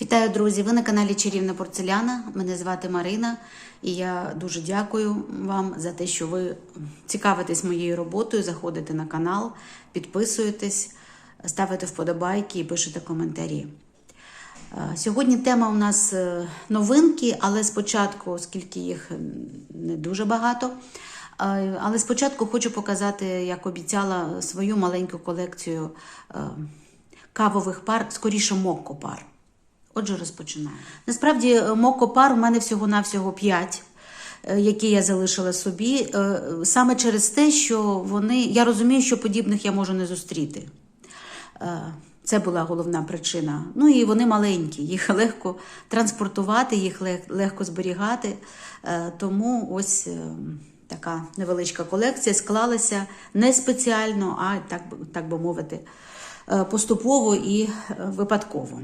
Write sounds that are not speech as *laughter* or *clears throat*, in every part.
Вітаю, друзі! Ви на каналі Чарівна Порцеляна. Мене звати Марина, і я дуже дякую вам за те, що ви цікавитесь моєю роботою, заходите на канал, підписуєтесь, ставите вподобайки і пишете коментарі. Е, Сьогодні тема у нас е, новинки, але спочатку, оскільки їх не дуже багато. е, Але спочатку хочу показати, як обіцяла, свою маленьку колекцію кавових пар, скоріше мокко-пар. Отже, розпочинаємо. Насправді, е, мокко-пар у мене всього-навсього 5, які я залишила собі, е, саме через те, що вони. Я розумію, що подібних я можу не зустріти. Е, Це була головна причина. Ну і вони маленькі, їх *laughs* легко транспортувати, їх легко зберігати. Е, Тому ось е, така невеличка колекція склалася не спеціально, а так, так би мовити, е, поступово і е, випадково.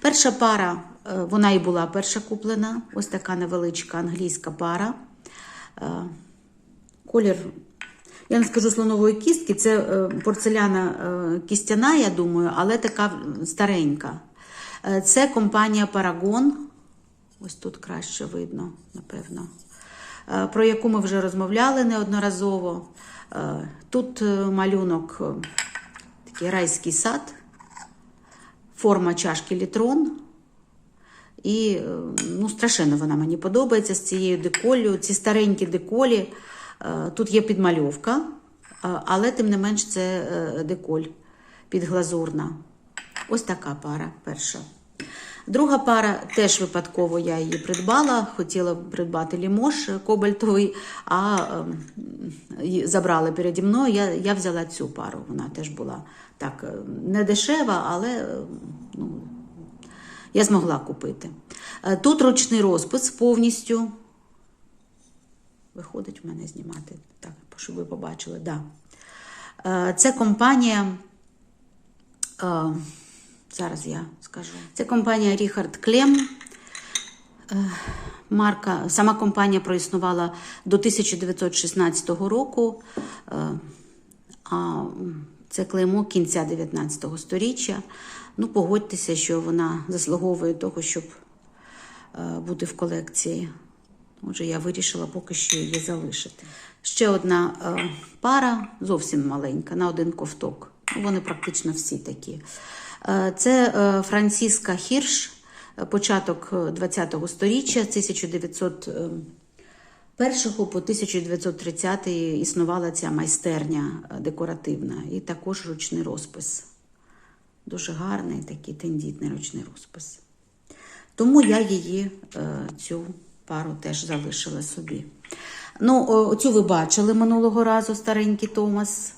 Перша пара, е, вона і була перша куплена, ось така невеличка англійська пара. Е, Колір, я не скажу слонової кістки, це е, порцеляна кістяна, я думаю, але така старенька. Це компанія Paragon. Ось тут краще видно, напевно. Про яку ми вже розмовляли неодноразово. Тут малюнок такий райський сад, форма чашки літрон. І е, ну, страшенно вона мені подобається з цією деколью. Ці старенькі деколі. Е, Тут є підмальовка, е, але тим не менш це деколь підглазурна. Ось така пара перша. Друга пара теж випадково я її придбала. Хотіла придбати лімош кобальтовий, а ї- забрали переді мною. Я, я взяла цю пару. Вона теж була так е, не дешева, але е, ну, я змогла купити. Е, Тут ручний розпис повністю. Виходить в мене знімати, так, щоб ви побачили. Да. Е, Це компанія. Зараз я скажу. Це компанія Ріхард Клем. Е, Марка, сама компанія проіснувала до 1916 року, е, а це клеймо кінця 19 століття. Ну, погодьтеся, що вона заслуговує того, щоб е, бути в колекції. Отже, я вирішила поки що її залишити. Ще одна пара, зовсім маленька, на один ковток. Ну, Вони практично всі такі. Е, Це е, Франціска Хірш, е, початок ХХ століття, з 1901 по 1930 існувала ця майстерня декоративна і також ручний розпис. Дуже гарний такий тендітний ручний розпис. Тому я її, цю пару теж залишила собі. Ну, цю ви бачили минулого разу старенький Томас,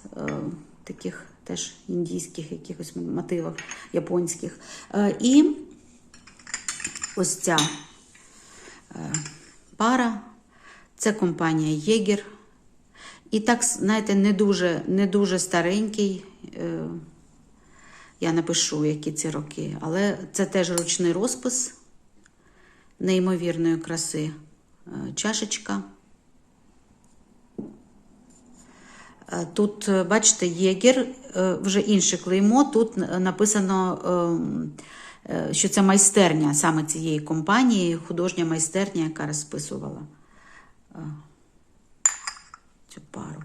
таких теж індійських якихось мотивах японських. Е, І ось ця е, пара, це компанія Єгер. І так, знаєте, не дуже, не дуже старенький. е, Я напишу, які ці роки, але це теж ручний розпис неймовірної краси чашечка. Е, Тут, е, бачите, Єгер, е, вже інше клеймо. Тут е, написано, ем, е, що це майстерня саме цієї компанії, художня майстерня, яка розписувала е, цю пару.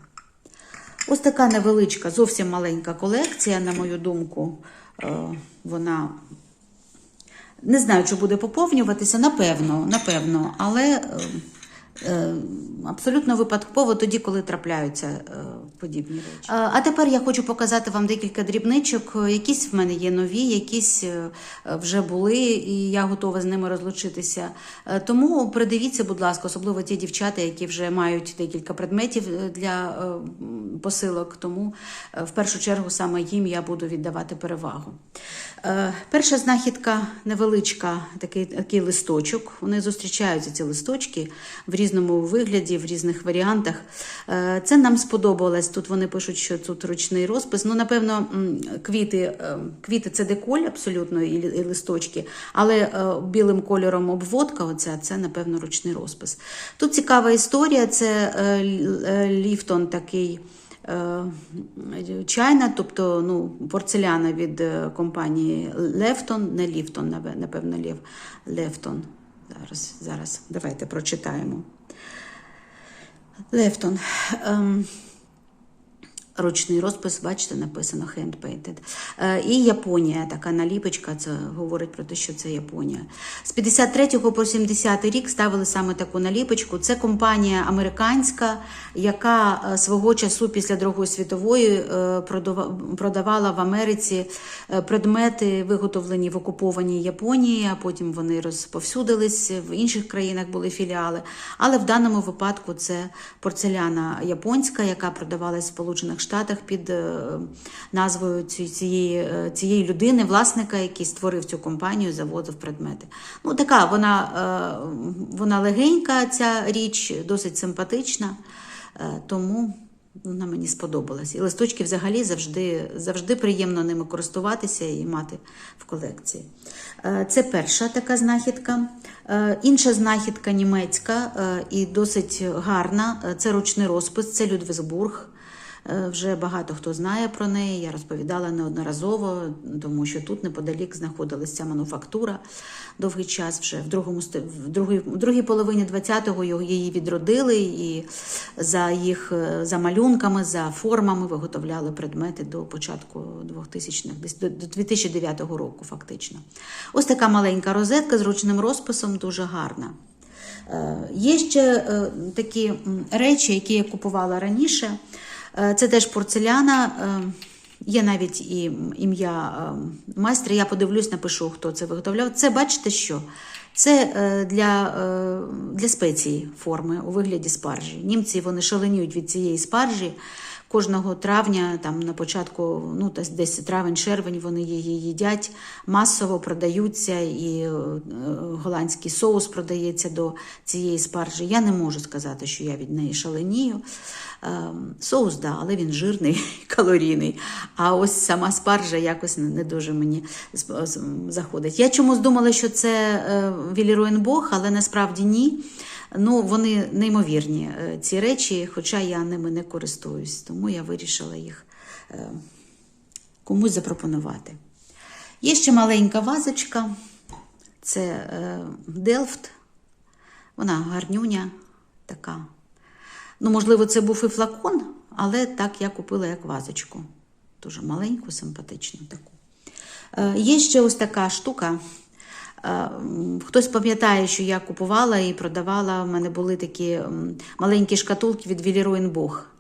Ось така невеличка, зовсім маленька колекція, на мою думку, Е, вона не знаю, чи буде поповнюватися, напевно, напевно, але е, е, абсолютно випадково тоді, коли трапляються е, подібні речі. А, а тепер я хочу показати вам декілька дрібничок. Якісь в мене є нові, якісь е, вже були, і я готова з ними розлучитися. Е, Тому придивіться, будь ласка, особливо ті дівчата, які вже мають декілька предметів е, для е, посилок. Тому е, в першу чергу саме їм я буду віддавати перевагу. Е, Перша знахідка невеличка, такий, такий листочок. Вони зустрічаються ці листочки в різному вигляді, в різних варіантах. Е, Це нам сподобалось. Тут вони пишуть, що тут ручний розпис. Ну, напевно, квіти, е, квіти це деколь абсолютно і листочки, але е, білим кольором обводка, оця, це, напевно, ручний розпис. Тут цікава історія. Це Ліфтон такий чайна, тобто ну, порцеляна від компанії Левтон, не Ліфтон, напевно, Лев, Левтон. Зараз, зараз, давайте прочитаємо. Левтон. Ручний розпис, бачите, написано hand-painted. Е, І Японія, така наліпочка, це говорить про те, що це Японія. З 53 по 70 рік ставили саме таку наліпочку. Це компанія американська, яка е, свого часу після Другої світової е, продавала в Америці предмети, виготовлені в окупованій Японії, а потім вони розповсюдились, в інших країнах були філіали. Але в даному випадку це порцеляна японська, яка продавалась в Сполучених Штатах під е, назвою цієї, е, цієї людини, власника, який створив цю компанію, завозив предмети. Ну, така вона, е, вона легенька, ця річ, досить симпатична, тому вона мені сподобалась. І листочки взагалі завжди, завжди приємно ними користуватися і мати в колекції. Це перша така знахідка. Інша знахідка німецька і досить гарна. Це ручний розпис, це Людвісбург. Е, Вже багато хто знає про неї. Я розповідала неодноразово, тому що тут неподалік знаходилася мануфактура довгий час. Вже в другому в другій, в другій половині 20-го її відродили, і за їх е, за малюнками, за формами виготовляли предмети до початку 2000-х, десь до, до 2009 року, фактично. Ось така маленька розетка з ручним розписом, дуже гарна. Е, Є ще такі речі, які я купувала раніше. Е, Це теж порцеляна. е, Є навіть і ім'я е, майстра. Я подивлюсь, напишу, хто це виготовляв. Це бачите що? Це для, для спеції форми у вигляді спаржі. Німці вони шаленіють від цієї спаржі. Кожного травня, там на початку, ну десь- травень-червень, вони її їдять, масово продаються, і е, голландський соус продається до цієї спаржі. Я не можу сказати, що я від неї шаленію. Е, Соус, да, але він жирний, *laughs* калорійний. А ось сама спаржа якось не, дуже мені заходить. Я чомусь думала, що це е, Віліруенбох, але насправді ні. Ну, вони неймовірні, е, ці речі, хоча я ними не користуюсь, тому я вирішила їх е, комусь запропонувати. Є ще маленька вазочка, це е, Делфт. Вона гарнюня така. Ну, можливо, це був і флакон, але так я купила як вазочку. Дуже маленьку, симпатичну таку. Є ще ось така штука. Хтось пам'ятає, що я купувала і продавала. У мене були такі маленькі шкатулки від Віліруенбох.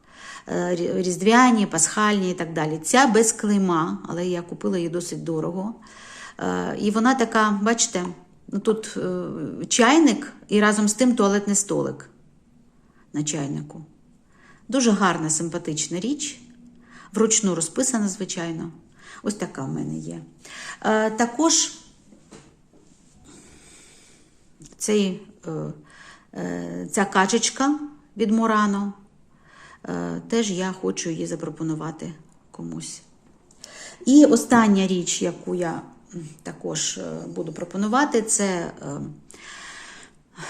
Е, Різдвяні, пасхальні і так далі. Ця без клейма, але я купила її досить дорого. Е, І вона така, бачите, ну тут е, чайник і разом з тим туалетний столик на чайнику. Дуже гарна, симпатична річ. Вручну розписана, звичайно. Ось така в мене є. Також цей, е, е, ця качечка від Мурано. Е, теж я хочу її запропонувати комусь. І остання річ, яку я також буду пропонувати, це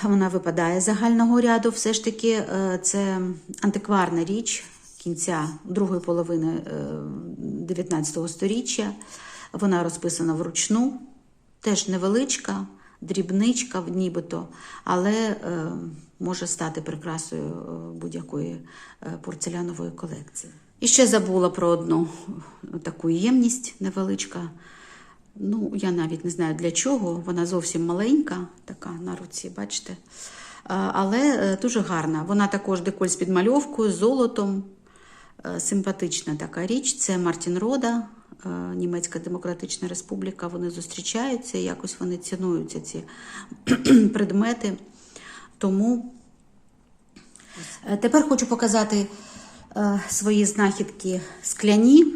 вона випадає з загального ряду. Все ж таки, це антикварна річ кінця другої половини е, 19 століття. Вона розписана вручну, теж невеличка, дрібничка, нібито, але е, може стати прикрасою е, будь-якої е, порцелянової колекції. І ще забула про одну таку ємність невеличка. Ну, я навіть не знаю для чого. Вона зовсім маленька, така на руці, бачите. Але дуже гарна. Вона також деколь з підмальовкою, золотом. Симпатична така річ. Це Мартін Рода, Німецька Демократична Республіка. Вони зустрічаються, якось вони цінуються, ці *clears throat* предмети. Тому Е, Тепер хочу показати е, свої знахідки скляні.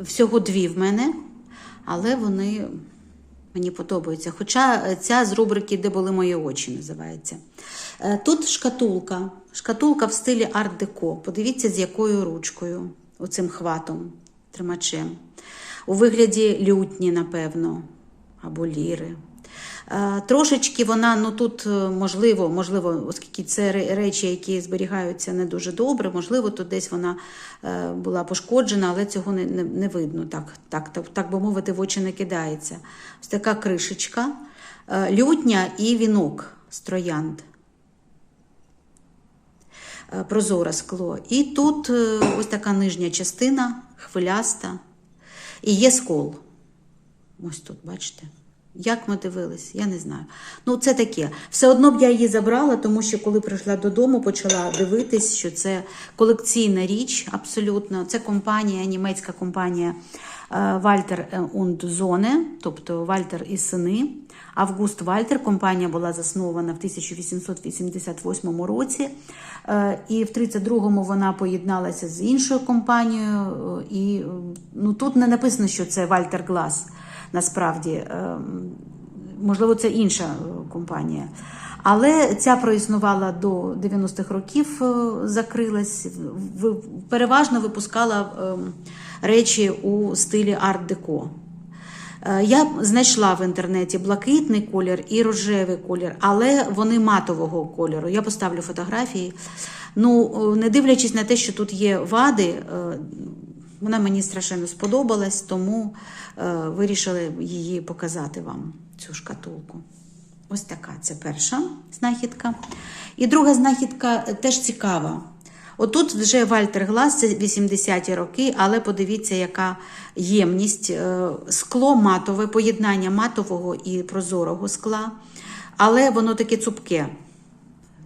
Всього дві в мене, але вони мені подобаються. Хоча е, ця з рубрики Де були мої очі називається. Е, Тут шкатулка. Шкатулка в стилі арт-деко. Подивіться, з якою ручкою, оцим хватом, тримачем. У вигляді лютні, напевно, або ліри. Е, Трошечки вона, ну тут е, можливо, можливо, оскільки це речі, які зберігаються не дуже добре, можливо, тут десь вона е, була пошкоджена, але цього не, не, не видно, так, так, так, так би мовити, в очі не кидається. Ось така кришечка, лютня і вінок з троянд. Прозоре скло. І тут ось така нижня частина, хвиляста, і є скол. Ось тут, бачите. Як ми дивились, я не знаю. Ну, це таке. Все одно б я її забрала, тому що коли прийшла додому, почала дивитись, що це колекційна річ абсолютно. Це компанія, німецька компанія Вальтер und Zone, тобто Вальтер і сини. Август Вальтер. Компанія була заснована в 1888 році. Е, І в 32-му вона поєдналася з іншою компанією. е, І е, ну, тут не написано, що це Вальтер Глас. Насправді, Е, можливо, це інша е, компанія. Але ця проіснувала до 90-х років, е, закрилась, переважно випускала е, речі у стилі арт-деко. Е, Я знайшла в інтернеті блакитний колір і рожевий колір, але вони матового кольору. Я поставлю фотографії. Ну, е, не дивлячись на те, що тут є вади, е, вона мені страшенно сподобалась, тому вирішили її показати вам, цю шкатулку. Ось така це перша знахідка. І друга знахідка теж цікава. Отут вже Вальтер Глас, це 80-ті роки, але подивіться, яка ємність. Е, Скло матове, поєднання матового і прозорого скла. Але воно таке цупке.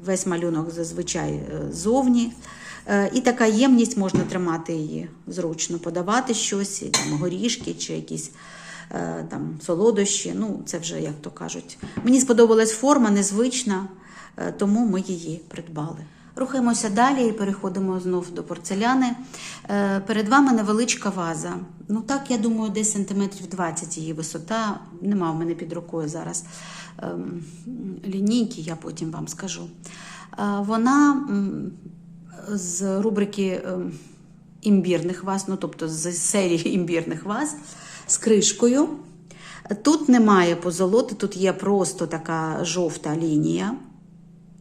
Весь малюнок зазвичай е, зовні. Е, І така ємність можна тримати її зручно, подавати щось, там горішки чи якісь там солодощі. Ну, це вже як то кажуть. Мені сподобалась форма, незвична, тому ми її придбали. Рухаємося далі і переходимо знов до порцеляни. Е, Перед вами невеличка ваза. Ну так, я думаю, десь сантиметрів 20 її висота. Нема в мене під рукою зараз ем, лінійки, я потім вам скажу. Е, Вона з рубрики ем, імбірних ваз, ну тобто з серії *laughs* імбірних ваз з кришкою. Тут немає позолоти, тут є просто така жовта лінія.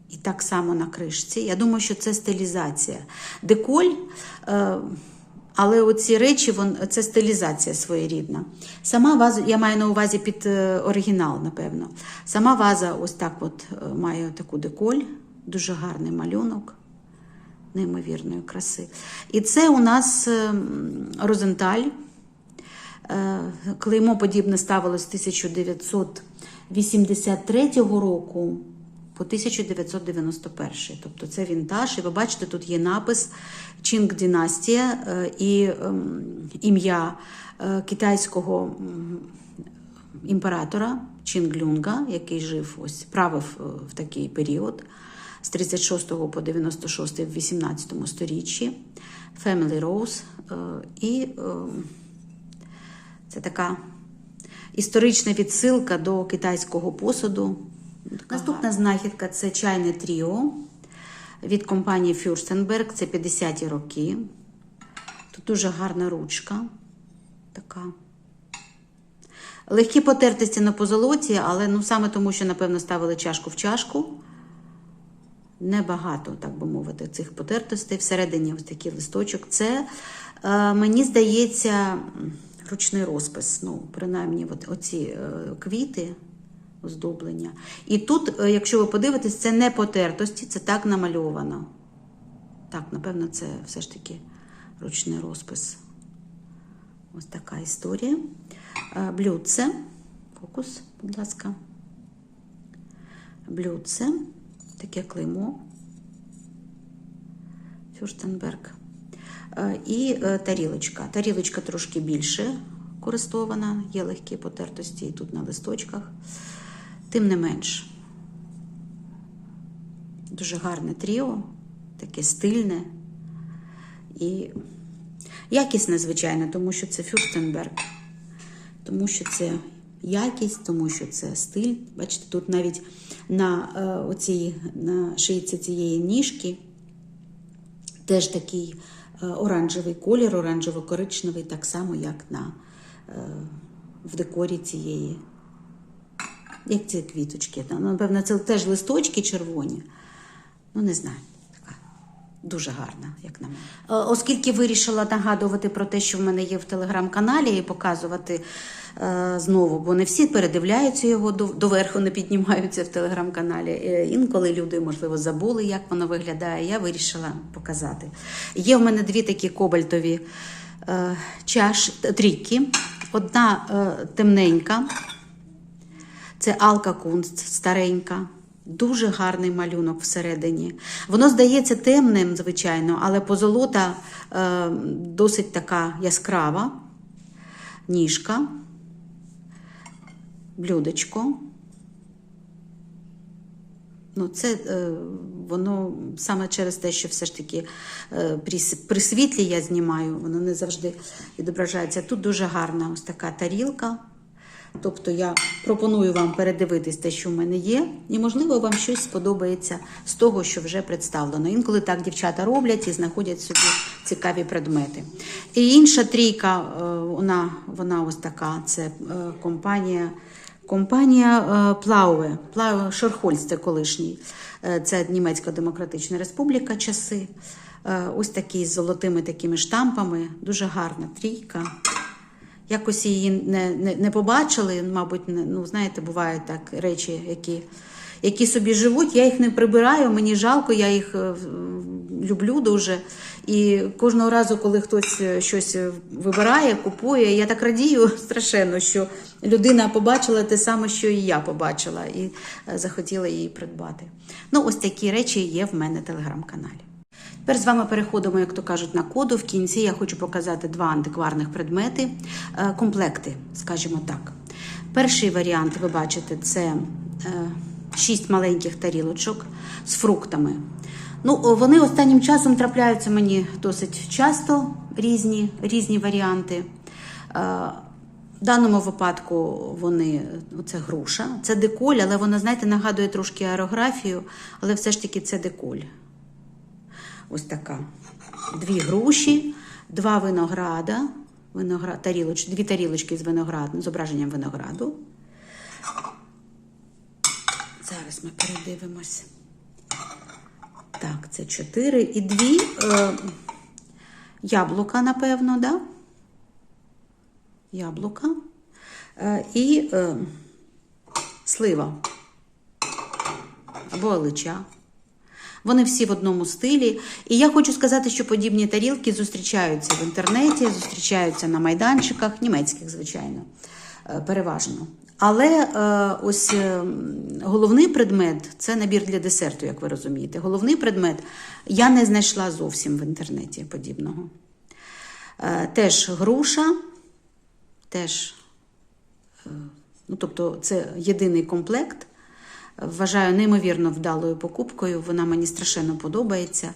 І так само на кришці. Я думаю, що це стилізація. Деколь, е, але оці речі це стилізація своєрідна. Сама ваза, я маю на увазі під е, оригінал, напевно. Сама ваза ось так от е, має таку деколь, дуже гарний малюнок, неймовірної краси. І це у нас Розенталь. Клеймо подібне ставилось 1983 року по 1991. Тобто це вінтаж. І ви бачите, тут є напис Чінг Дінастія е, і ем, ім'я е, китайського імператора Чінглюнга, який жив ось правив е, в такий період з 36 по 96 в 18 сторіччі. Family Rose. І ем, це така історична відсилка до китайського посуду. Наступна знахідка це чайне тріо від компанії Fürstenberg. Це 50-ті роки. Тут дуже гарна ручка. Така. Легкі потертості на позолоті, але ну, саме тому, що, напевно, ставили чашку в чашку. Небагато, так би мовити, цих потертостей. Всередині ось такий листочок. Це, е, мені здається, ручний розпис. Ну, принаймні, от, оці е, квіти, оздоблення. І тут, е, якщо ви подивитесь, це не потертості, це так намальовано. Так, напевно, це все ж таки ручний розпис. Ось така історія. Е, Блюдце. Фокус, будь ласка. Блюдце. Таке клеймо. Фюрстенберг. Е, І тарілочка. Тарілочка трошки більше користована, є легкі потертості і тут на листочках. Тим не менш, дуже гарне тріо, таке стильне і якісне, звичайно, тому що це Фюрстенберг, тому що це якість, тому що це стиль. Бачите, тут навіть на, е, оцій, на шийці цієї ніжки теж такий е, оранжевий колір, оранжево-коричневий, так само, як на, е, в декорі цієї Як ці квіточки? Там, напевно, це теж листочки червоні. Ну, не знаю. Така дуже гарна, як на мене. Е, Оскільки вирішила нагадувати про те, що в мене є в телеграм-каналі, і показувати е, знову, бо не всі передивляються його доверху, не піднімаються в телеграм-каналі. Е, Інколи люди, можливо, забули, як воно виглядає. Я вирішила показати. Є в мене дві такі кобальтові е, чаш, трійки. Одна е, темненька. Це Алка Кунст, старенька. Дуже гарний малюнок всередині. Воно здається темним, звичайно, але позолота е, досить така яскрава. Ніжка, блюдечко. Ну, це е, воно саме через те, що все ж таки е, при, при світлі я знімаю, воно не завжди відображається. Тут дуже гарна ось така тарілка. Тобто я пропоную вам передивитись те, що в мене є, і, можливо, вам щось сподобається з того, що вже представлено. Інколи так дівчата роблять і знаходять собі цікаві предмети. І інша трійка, е, вона, вона ось така: це е, компанія. Компанія е, Плауве, Плауве Шерхольц, це колишній. Це Німецька Демократична Республіка часи. Ось такі з золотими такими штампами. Дуже гарна трійка. Якось її не, не, не побачили, мабуть, не, ну, знаєте, бувають так речі, які, які собі живуть. Я їх не прибираю, мені жалко, я їх е, люблю дуже. І кожного разу, коли хтось е, щось е, вибирає, купує, я так радію *laughs* страшенно, що людина побачила те саме, що і я побачила, і захотіла її придбати. Ну, ось такі речі є в мене в телеграм-каналі. Тепер з вами переходимо, як то кажуть, на коду. В кінці я хочу показати два антикварних предмети, е, комплекти, скажімо так. Перший варіант, ви бачите, це е, шість маленьких тарілочок з фруктами. Ну, вони останнім часом трапляються мені досить часто, різні, різні варіанти. Е, В даному випадку вони це груша, це деколь, але вона, знаєте, нагадує трошки аерографію, але все ж таки це деколь. Ось така. Дві груші, два винограда, виноград, тарілоч, дві тарілочки з винограду, зображенням винограду. Зараз ми передивимось. Так, це чотири і дві е, яблука, напевно, да? Яблука е, і е, слива або алича. Вони всі в одному стилі. І я хочу сказати, що подібні тарілки зустрічаються в інтернеті, зустрічаються на майданчиках, німецьких, звичайно, е, переважно. Але е, ось е, головний предмет це набір для десерту, як ви розумієте. Головний предмет я не знайшла зовсім в інтернеті подібного. Е, Теж груша, теж ну, тобто це єдиний комплект. Вважаю неймовірно вдалою покупкою. Вона мені страшенно подобається.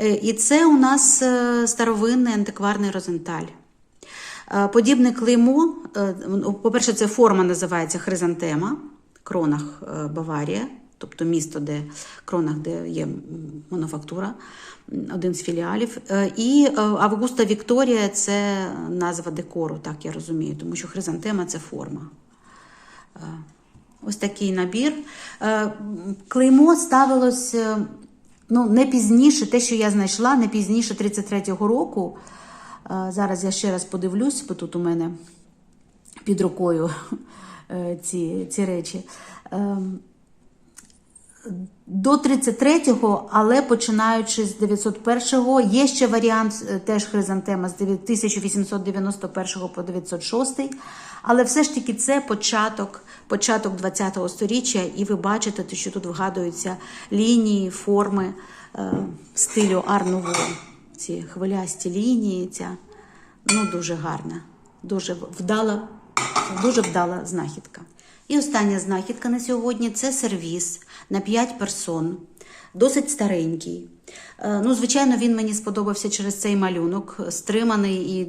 Е, І це у нас е, старовинний антикварний розенталь. Е, Подібне клеймо, по-перше, це форма називається хризантема, кронах Баварія, тобто місто, де кронах, де є мануфактура, один з філіалів. І Августа Вікторія це назва декору, так я розумію, тому що хризантема це форма. Ось такий набір. Е, Клеймо ставилось е, ну, не пізніше, те, що я знайшла, не пізніше 33-го року. Е, Зараз я ще раз подивлюсь, бо тут у мене під рукою ці, ці речі. До 33-го, але починаючи з 901-го, є ще варіант е, теж хризантема з 1891 по 906, але все ж таки це початок, початок 20-го сторіччя, і ви бачите, те, що тут вгадуються лінії, форми е, стилю Арнуво. Ці хвилясті лінії, ця ну дуже гарна, дуже вдала, дуже вдала знахідка. І остання знахідка на сьогодні це сервіс на 5 персон, досить старенький. Е, Ну, звичайно, він мені сподобався через цей малюнок, стриманий і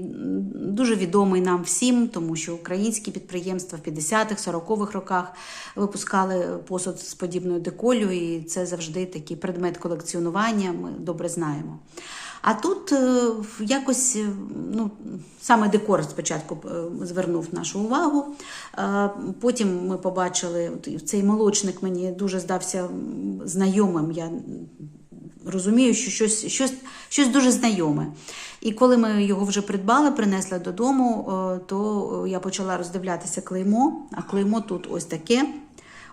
дуже відомий нам всім, тому що українські підприємства в 50-х, 40-х роках випускали посуд з подібною деколю, і це завжди такий предмет колекціонування, ми добре знаємо. А тут е, якось е, ну, саме декор спочатку е, звернув нашу увагу. Потім ми побачили цей молочник мені дуже здався знайомим. Я розумію, що щось, щось, щось дуже знайоме. І коли ми його вже придбали, принесли додому, то я почала роздивлятися клеймо. А клеймо тут ось таке,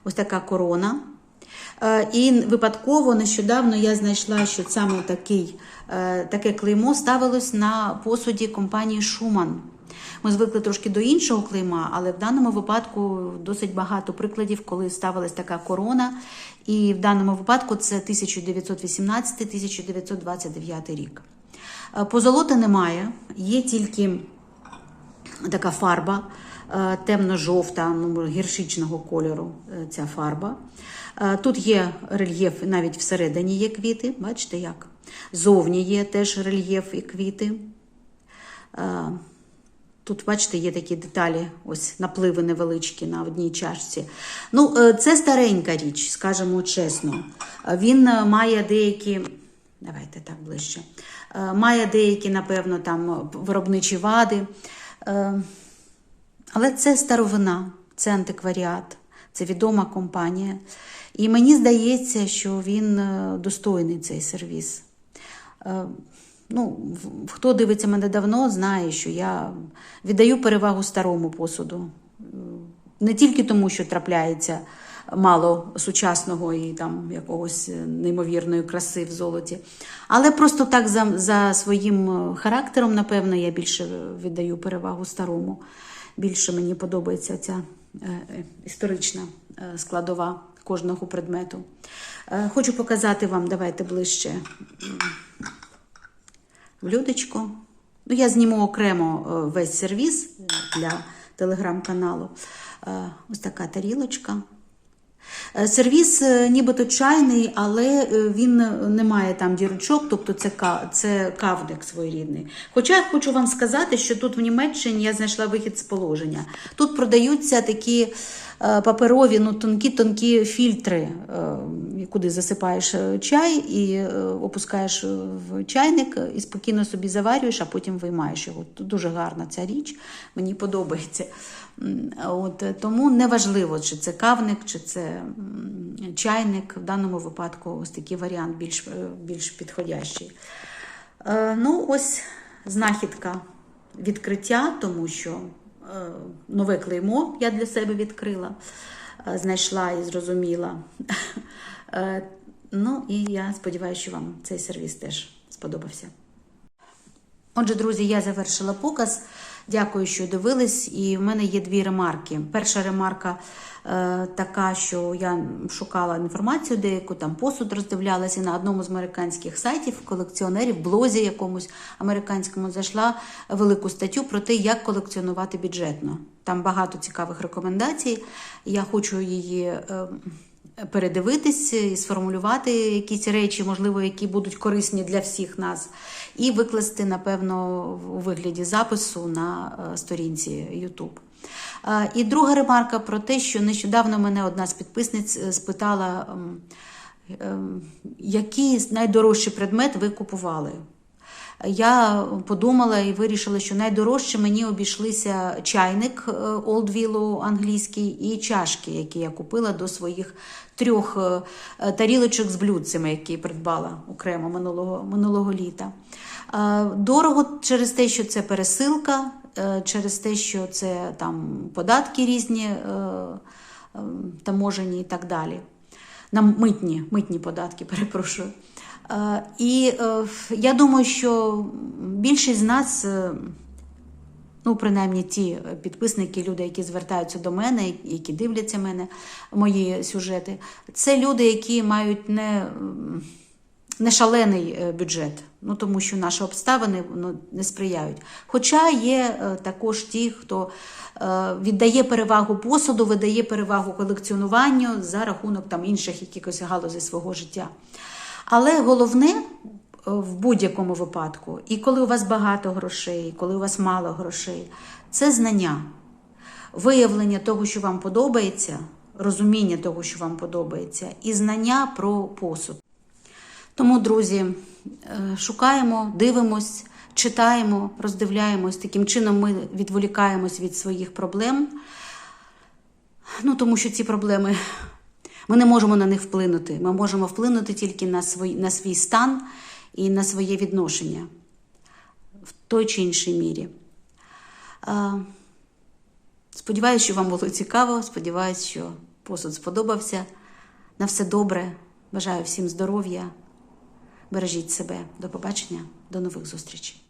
ось така корона. І випадково нещодавно я знайшла, що саме такий, таке клеймо ставилось на посуді компанії Шуман. Ми звикли трошки до іншого клейма, але в даному випадку досить багато прикладів, коли ставилась така корона. І в даному випадку це 1918-1929 рік. Е, Позолоти немає, є тільки така фарба е, темно-жовта, ну, гіршичного кольору е, ця фарба. Е, Тут є рельєф, навіть всередині є квіти, бачите як? Зовні є теж рельєф і квіти. Е, Тут, бачите, є такі деталі, ось напливи невеличкі на одній чашці. Ну, е, це старенька річ, скажімо чесно. Е, Він е, має деякі, давайте так ближче, Е, має деякі, напевно, там виробничі вади. Але це старовина, це антикваріат, це відома компанія. І мені здається, що він е, достойний цей сервіс. Е, Ну, хто дивиться мене давно, знає, що я віддаю перевагу старому посуду. Е, Не тільки тому, що трапляється мало сучасного і там якогось неймовірної краси в золоті, але просто так за, за своїм характером, напевно, я більше віддаю перевагу старому. Більше мені подобається ця е, е, історична е, складова кожного предмету. Хочу показати вам, давайте ближче блюдечко. Ну, я зніму окремо весь сервіс для телеграм-каналу. Ось така тарілочка. Е, Сервіс е, нібито чайний, але е, він не має там дірочок, тобто це, це кавник своєрідний. Хоча я хочу вам сказати, що тут в Німеччині я знайшла вихід з положення. Тут продаються такі паперові, ну, тонкі-тонкі фільтри, е, куди засипаєш е, чай і е, опускаєш в чайник і спокійно собі заварюєш, а потім виймаєш його. Дуже гарна ця річ, мені подобається. От, е, тому неважливо, чи це кавник, чи це чайник. В даному випадку ось такий варіант більш, е, більш підходящий. Е, Ну, ось знахідка відкриття, тому що е, нове клеймо я для себе відкрила, е, знайшла і зрозуміла. Е, Ну і я сподіваюся, що вам цей сервіс теж сподобався. Отже, друзі, я завершила показ. Дякую, що дивились. І в мене є дві ремарки. Перша ремарка е, така, що я шукала інформацію, деяку там посуд роздивлялася на одному з американських сайтів колекціонерів, блозі якомусь американському зайшла велику статтю про те, як колекціонувати бюджетно. Там багато цікавих рекомендацій. Я хочу її. Е, передивитись і сформулювати якісь речі, можливо, які будуть корисні для всіх нас, і викласти, напевно, у вигляді запису на е, сторінці YouTube. І друга ремарка про те, що нещодавно мене одна з підписниць е, спитала, ем, ем, який найдорожчий предмет ви купували. Я подумала і вирішила, що найдорожче мені обійшлися чайник е, Old Willow англійський і чашки, які я купила до своїх трьох е, тарілочок з блюдцями, які придбала окремо минулого, минулого літа. Дорого через те, що це пересилка, через те, що це там податки різні е, е, таможені і так далі. На митні, митні податки, *laughs* перепрошую. Е, І е, я думаю, що більшість з нас, е, ну, принаймні ті підписники, люди, які звертаються до мене, які дивляться мене, мої сюжети, це люди, які мають не, не шалений е, бюджет, ну тому що наші обставини ну, не сприяють. Хоча є е, також ті, хто е, віддає перевагу посуду, видає перевагу колекціонуванню за рахунок там інших якихось галузей свого життя. Але головне в будь-якому випадку, і коли у вас багато грошей, і коли у вас мало грошей, це знання, виявлення того, що вам подобається, розуміння того, що вам подобається, і знання про посуд. Тому, друзі, е, шукаємо, дивимось, читаємо, роздивляємось. Таким чином ми відволікаємось від своїх проблем. Ну, тому що ці проблеми ми не можемо на них вплинути. Ми можемо вплинути тільки на свій, на свій стан і на своє відношення в той чи іншій мірі. Е, Сподіваюсь, що вам було цікаво. Сподіваюсь, що посуд сподобався. На все добре. Бажаю всім здоров'я. Бережіть себе. До побачення, до нових зустрічей.